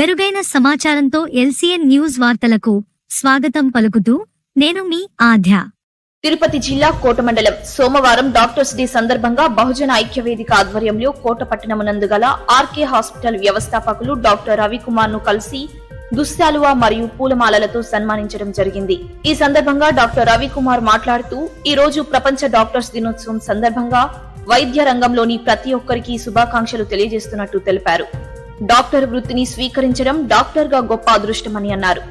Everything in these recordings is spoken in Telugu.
మెరుగైన సమాచారంతో ఎల్సీఎన్ న్యూస్ వార్తలకు స్వాగతం పలుకుతూ నేను మీ ఆధ్య. తిరుపతి జిల్లా కోట మండలం సోమవారం డాక్టర్స్ డే సందర్భంగా బహుజన ఐక్య వేదిక ఆధ్వర్యంలో కోట పట్టణమునందు గల ఆర్కే హాస్పిటల్ వ్యవస్థాపకులు డాక్టర్ రవికుమార్ను కలిసి దుశ్శాలువ మరియు పూలమాలలతో సన్మానించడం జరిగింది. ఈ సందర్భంగా డాక్టర్ రవికుమార్ మాట్లాడుతూ ఈ రోజు ప్రపంచ డాక్టర్స్ దినోత్సవం సందర్భంగా వైద్య రంగంలోని ప్రతి ఒక్కరికి శుభాకాంక్షలు తెలియజేస్తున్నట్టు తెలిపారు. డాక్టర్ వృత్తిని స్వీకరించడం డాక్టర్గా గొప్ప అదృష్టమని అన్నారు.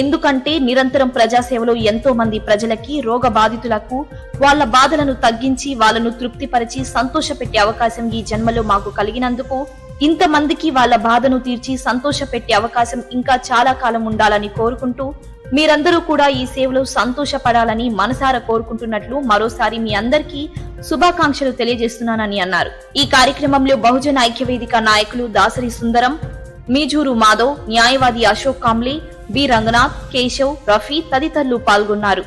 ఎందుకంటే నిరంతరం ప్రజాసేవలో ఎంతో మంది ప్రజలకి రోగ బాధితులకు వాళ్ళ బాధలను తగ్గించి వాళ్ళను తృప్తిపరిచి సంతోషపెట్టే అవకాశం ఈ జన్మలో మాకు కలిగినందుకు ఇంతమందికి వాళ్ళ బాధను తీర్చి సంతోషపెట్టే అవకాశం ఇంకా చాలా కాలం ఉండాలని కోరుకుంటూ మీరందరూ కూడా ఈ సేవలో సంతోషపడాలని మనసారా కోరుకుంటున్నట్లు మరోసారి మీ అందరికీ శుభాకాంక్షలు తెలియజేస్తున్నానని అన్నారు. ఈ కార్యక్రమంలో బహుజన ఐక్యవేదిక నాయకులు దాసరి సుందరం మీజూరు మాధవ్ న్యాయవాది అశోక్ కాంబ్లీ బి రంగనాథ్ కేశవ్ రఫీ తదితరులు పాల్గొన్నారు.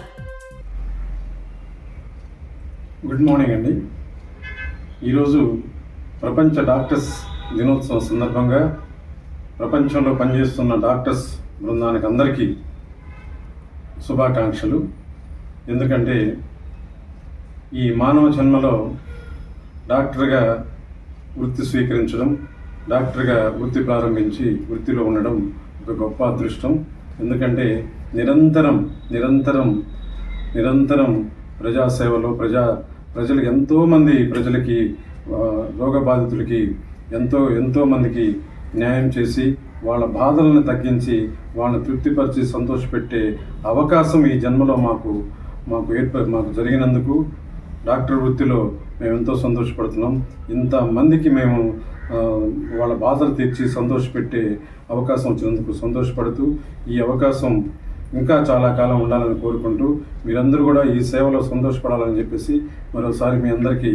గుడ్ మార్నింగ్ అండి. ఈరోజు ప్రపంచ డాక్టర్స్ దినోత్సవం సందర్భంగా ప్రపంచంలో పనిచేస్తున్న డాక్టర్స్ బృందానికి అందరికీ శుభాకాంక్షలు. ఎందుకంటే ఈ మానవ జన్మలో డాక్టర్గా వృత్తి స్వీకరించడం డాక్టర్గా వృత్తి ప్రారంభించి వృత్తిలో ఉండడం ఒక గొప్ప అదృష్టం. ఎందుకంటే నిరంతరం నిరంతరం నిరంతరం ప్రజాసేవలో ప్రజా ప్రజలు ఎంతోమంది ప్రజలకి రోగ బాధితులకి ఎంతో ఎంతోమందికి న్యాయం చేసి వాళ్ళ బాధలను తగ్గించి వాళ్ళని తృప్తిపరిచి సంతోషపెట్టే అవకాశం ఈ జన్మలో మాకు మాకు ఏర్ప మాకు జరిగినందుకు డాక్టర్ వృత్తిలో మేము ఎంతో సంతోషపడుతున్నాం. ఇంతమందికి మేము వాళ్ళ బాధలు తీర్చి సంతోషపెట్టే అవకాశం వచ్చినందుకు సంతోషపడుతూ ఈ అవకాశం ఇంకా చాలా కాలం ఉండాలని కోరుకుంటూ మీరందరూ కూడా ఈ సేవలో సంతోషపడాలని చెప్పేసి మరోసారి మీ అందరికీ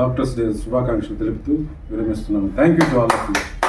డాక్టర్స్ డే శుభాకాంక్షలు తెలుపుతూ విరమిస్తున్నాను. Thank you to all of you